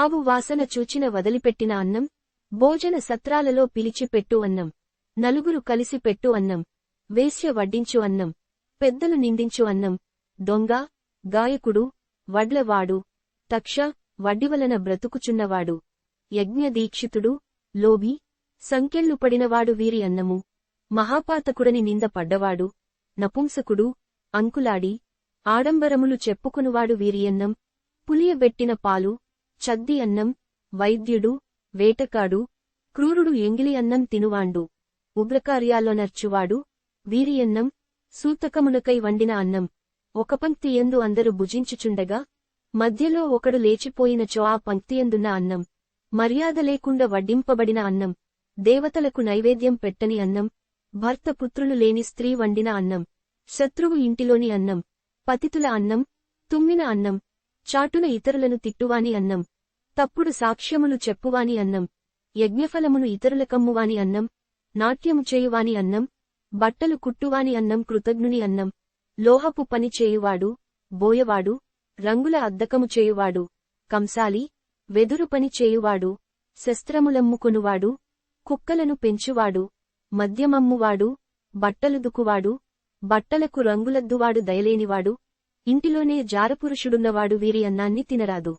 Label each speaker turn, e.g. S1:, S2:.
S1: ఆవు వాసన చూచిన వదిలిపెట్టిన అన్నం భోజన సత్రాలలో పిలిచిపెట్టు అన్నం నలుగురు కలిసి పెట్టు అన్నం వేశ్య వడ్డించు అన్నం పెద్దలు నిందించు అన్నం దొంగ గాయకుడు వడ్లవాడు తక్ష వడ్డివలన బ్రతుకుచున్నవాడు యజ్ఞదీక్షితుడు లోభి సంకెళ్ళు పడినవాడు వీరి అన్నము మహాపాతకుడని నింద పడ్డవాడు నపుంసకుడు అంకులాడి ఆడంబరములు చెప్పుకునువాడు వీరియన్నం పులియబెట్టిన పాలు చద్ది అన్నం వైద్యుడు వేటకాడు క్రూరుడు ఎంగిలి అన్నం తినువాండు. ఉగ్రకార్యాల్లో నర్చువాడు వీరియన్నం సూతకమునకై వండిన అన్నం. ఒక పంక్తియందు అందరూ భుజించుచుండగా మధ్యలో ఒకడు లేచిపోయినచో ఆ పంక్తియందున్న అన్నం. మర్యాద లేకుండా వడ్డింపబడిన అన్నం. దేవతలకు నైవేద్యం పెట్టని అన్నం. భర్త పుత్రులు లేని స్త్రీ వండిన అన్నం. శత్రువు ఇంటిలోని అన్నం. పతితుల అన్నం. తుమ్మిన అన్నం. చాటున ఇతరులను తిట్టువాని అన్నం తప్పుడు సాక్ష్యములు చెప్పువాని అన్నం యజ్ఞఫలమును ఇతరులకమ్మువాని అన్నం నాట్యము చేయువాని అన్నం బట్టలు కుట్టువాని అన్నం కృతజ్ఞుని అన్నం లోహపు పని చేయువాడు బోయవాడు రంగుల అద్దకము చేయువాడు కంసాలి వెదురు పని చేయువాడు శస్త్రములమ్ముకొనువాడు కుక్కలను పెంచువాడు మద్యమమ్మువాడు బట్టలుదుకువాడు బట్టలకు రంగులద్దువాడు దయలేనివాడు ఇంటిలోనే జారపురుషుడున్నవాడు వీరి అన్నాన్ని తినరాదు.